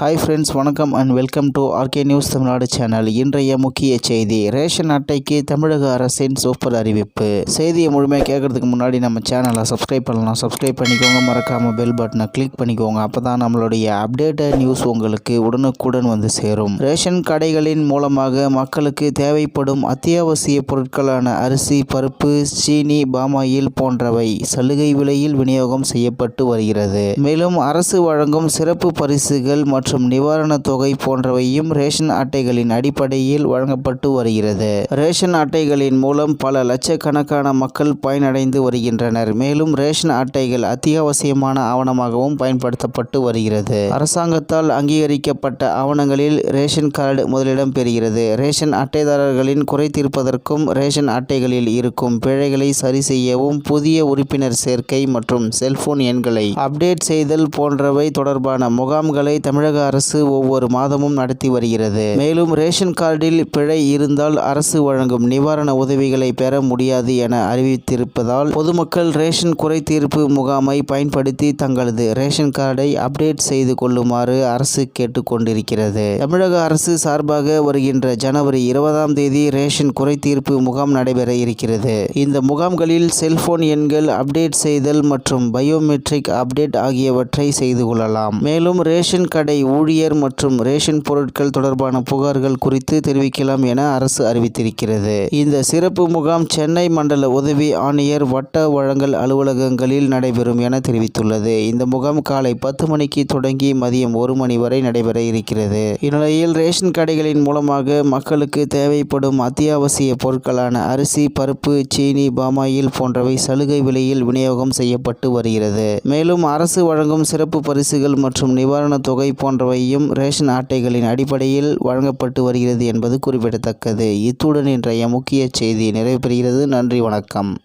Hi friends வணக்கம் and welcome to RK news Tamil Nadu channel இன்றைய முக்கிய செய்தி ரேஷன் அட்டைக்கு தமிழக அரசின் சூப்பர் அறிவிப்பு. செய்தியை முழுமையாக கேட்கறதுக்கு முன்னாடி நம்ம சேனலை சப்ஸ்கிரைப் பண்ணலாம். சப்ஸ்கிரைப் பண்ணிக்கோங்க மறக்காமல் பெல் பட்டனை கிளிக் பண்ணிக்கோங்க. அப்போ தான் நம்மளுடைய அப்டேட்டட் நியூஸ் உங்களுக்கு உடனுக்குடன் வந்து சேரும். ரேஷன் கடைகளின் மூலமாக மக்களுக்கு தேவைப்படும் அத்தியாவசிய பொருட்களான அரிசி பருப்பு சீனி பாமாயில் போன்றவை சலுகை விலையில் விநியோகம் செய்யப்பட்டு வருகிறது. மேலும் அரசு வழங்கும் சிறப்பு பரிசுகள் மற்றும் நிவாரணத் தொகை போன்றவையும் ரேஷன் அட்டைகளின் அடிப்படையில் வழங்கப்பட்டு வருகிறது. ரேஷன் அட்டைகளின் மூலம் பல லட்சக்கணக்கான மக்கள் பயனடைந்து வருகின்றனர். மேலும் ரேஷன் அட்டைகள் அத்தியாவசியமான ஆவணமாகவும் பயன்படுத்தப்பட்டு வருகிறது. அரசாங்கத்தால் அங்கீகரிக்கப்பட்ட ஆவணங்களில் ரேஷன் கார்டு முதலிடம் பெறுகிறது. ரேஷன் அட்டைதாரர்களின் குறை தீர்ப்பதற்கும் ரேஷன் அட்டைகளில் இருக்கும் பிழைகளை சரி செய்யவும் புதிய உறுப்பினர் சேர்க்கை மற்றும் செல்போன் எண்களை அப்டேட் செய்தல் போன்றவை தொடர்பான முகாம்களை தமிழக அரசு ஒவ்வொரு மாதமும் நடத்தி வருகிறது. மேலும் ரேஷன் கார்டில் பிழை இருந்தால் அரசு வழங்கும் நிவாரண உதவிகளை பெற முடியாது என அறிவித்திருப்பதால் பொதுமக்கள் ரேஷன் குறை தீர்ப்பு முகாமை பயன்படுத்தி தங்களது ரேஷன் கார்டை அப்டேட் செய்து கொள்ளுமாறு அரசு கேட்டுக்கொண்டிருக்கிறது தமிழக அரசு சார்பாக வருகின்ற ஜனவரி இருபதாம் தேதி ரேஷன் குறை தீர்ப்பு முகாம் நடைபெற இருக்கிறது. இந்த முகாம்களில் செல்போன் எண்கள் அப்டேட் செய்தல் மற்றும் பயோமெட்ரிக் அப்டேட் ஆகியவற்றை செய்து கொள்ளலாம். மேலும் ரேஷன் கடை ஊழியர் மற்றும் ரேஷன் பொருட்கள் தொடர்பான புகார்கள் குறித்து தெரிவிக்கலாம் என அரசு அறிவித்திருக்கிறது. இந்த சிறப்பு முகாம் சென்னை மண்டல உதவி ஆணையர் வட்ட வழங்கல் அலுவலகங்களில் நடைபெறும் என தெரிவித்துள்ளது. இந்த முகாம் காலை பத்து மணிக்கு தொடங்கி மதியம் ஒரு மணி வரை நடைபெற இருக்கிறது. இந்நிலையில் ரேஷன் கடைகளின் மூலமாக மக்களுக்கு தேவைப்படும் அத்தியாவசிய பொருட்களான அரிசி பருப்பு சீனி பாமாயில் போன்றவை சலுகை விலையில் விநியோகம் செய்யப்பட்டு வருகிறது. மேலும் அரசு வழங்கும் சிறப்பு பரிசுகள் மற்றும் நிவாரணத் தொகை போன்றவையும் ரேஷன் அட்டைகளின் அடிப்படையில் வழங்கப்பட்டு வருகிறது என்பது குறிப்பிடத்தக்கது. இத்துடன் இன்றைய முக்கிய செய்தி நிறைவு பெறுகிறது. நன்றி வணக்கம்.